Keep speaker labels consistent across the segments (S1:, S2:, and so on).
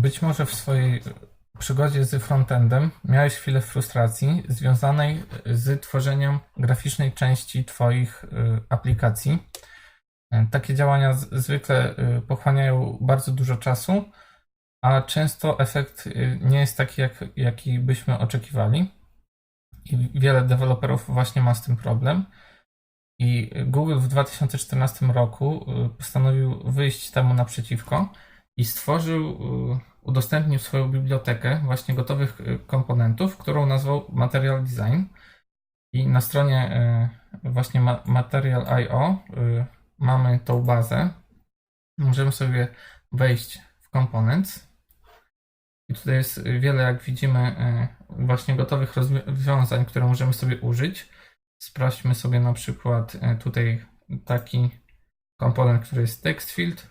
S1: Być może w swojej przygodzie z frontendem miałeś chwilę frustracji związanej z tworzeniem graficznej części Twoich y, aplikacji. Takie działania zwykle y, pochłaniają bardzo dużo czasu, a często efekt y, nie jest taki, jak, jaki byśmy oczekiwali. I wiele deweloperów właśnie ma z tym problem. I Google w 2014 roku postanowił wyjść temu naprzeciwko i stworzył, udostępnił swoją bibliotekę właśnie gotowych y, komponentów, którą nazwał Material Design. I na stronie y, właśnie ma- Material.io y, mamy tą bazę. Możemy sobie wejść w Components. I tutaj jest wiele, jak widzimy, właśnie gotowych rozwiązań, które możemy sobie użyć. Sprawdźmy sobie na przykład tutaj taki komponent, który jest text field.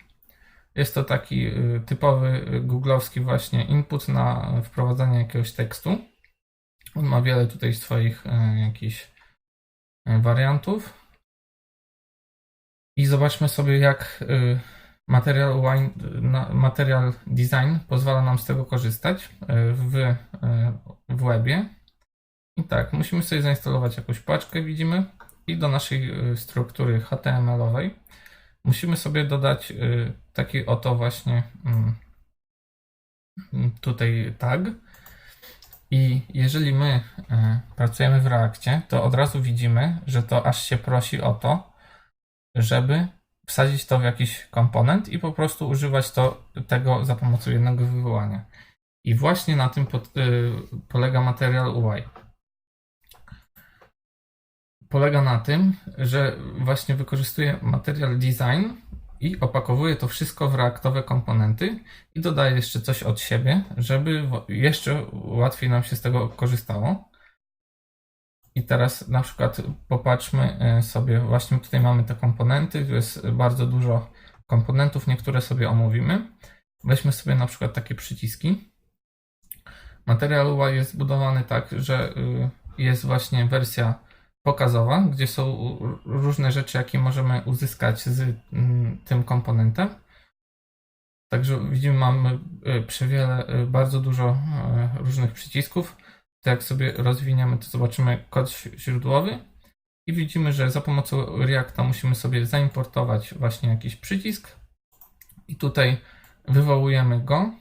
S1: Jest to taki y, typowy y, googlowski właśnie input na wprowadzanie jakiegoś tekstu. On ma wiele tutaj swoich y, jakichś wariantów. I zobaczmy sobie, jak Material, Material Design pozwala nam z tego korzystać w, w webie. I tak, musimy sobie zainstalować jakąś paczkę, widzimy, i do naszej struktury HTML-owej musimy sobie dodać y, taki oto właśnie mm, tutaj tag. I jeżeli my y, pracujemy w Reakcie, to od razu widzimy, że to aż się prosi o to, żeby wsadzić to w jakiś komponent i po prostu używać to, tego za pomocą jednego wywołania. I właśnie na tym pod, y, polega materiał UI. Polega na tym, że właśnie wykorzystuje material design i opakowuje to wszystko w reaktowe komponenty i dodaje jeszcze coś od siebie, żeby jeszcze łatwiej nam się z tego korzystało. I teraz na przykład popatrzmy e, sobie, właśnie tutaj mamy te komponenty, jest bardzo dużo komponentów, niektóre sobie omówimy. Weźmy sobie na przykład takie przyciski. Materiał UI jest zbudowany tak, że y, jest właśnie wersja pokazowa, gdzie są różne rzeczy, jakie możemy uzyskać z mm, tym komponentem. Także widzimy, mamy y, przewiele, y, bardzo dużo y, różnych przycisków. To jak sobie rozwiniemy, to zobaczymy kod źródłowy i widzimy, że za pomocą Reacta musimy sobie zaimportować właśnie jakiś przycisk i tutaj wywołujemy go,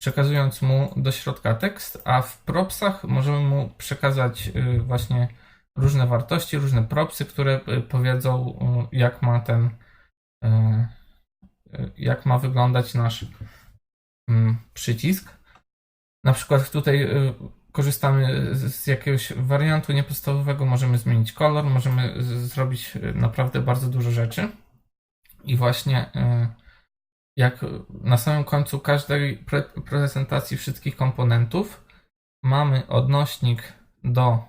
S1: przekazując mu do środka tekst, a w propsach możemy mu przekazać właśnie różne wartości, różne propsy, które y, powiedzą, y, jak ma ten, y, jak ma wyglądać nasz mm, przycisk. Na przykład tutaj korzystamy z jakiegoś wariantu niepodstawowego, możemy zmienić kolor, możemy zrobić naprawdę bardzo dużo rzeczy. I właśnie jak na samym końcu każdej pre prezentacji wszystkich komponentów mamy odnośnik do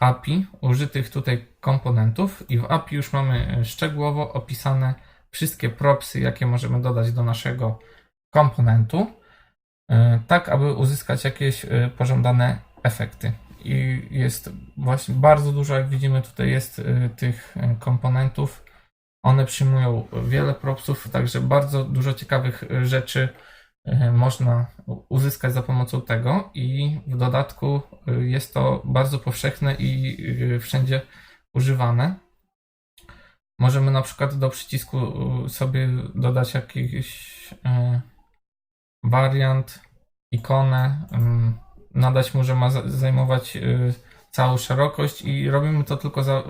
S1: API użytych tutaj komponentów i w API już mamy e, szczegółowo opisane wszystkie propsy, jakie możemy dodać do naszego komponentu, e, tak aby uzyskać jakieś e, pożądane efekty. I jest właśnie bardzo dużo, jak widzimy, tutaj jest tych komponentów. One przyjmują wiele propsów, także bardzo dużo ciekawych rzeczy można uzyskać za pomocą tego i w dodatku y, jest to bardzo powszechne i y, wszędzie używane. Możemy na przykład do przycisku sobie dodać jakiś wariant, ikonę, ym, nadać mu, że ma za- zajmować całą szerokość i robimy to tylko za,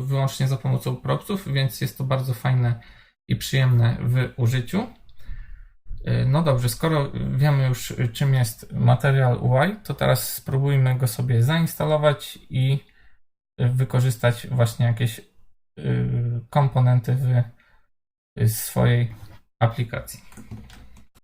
S1: wyłącznie za pomocą propsów, więc jest to bardzo fajne i przyjemne w użyciu. Y, No dobrze, skoro wiemy już y, czym jest material UI, to teraz spróbujmy go sobie zainstalować i y, wykorzystać właśnie jakieś y, komponenty w y, swojej aplikacji.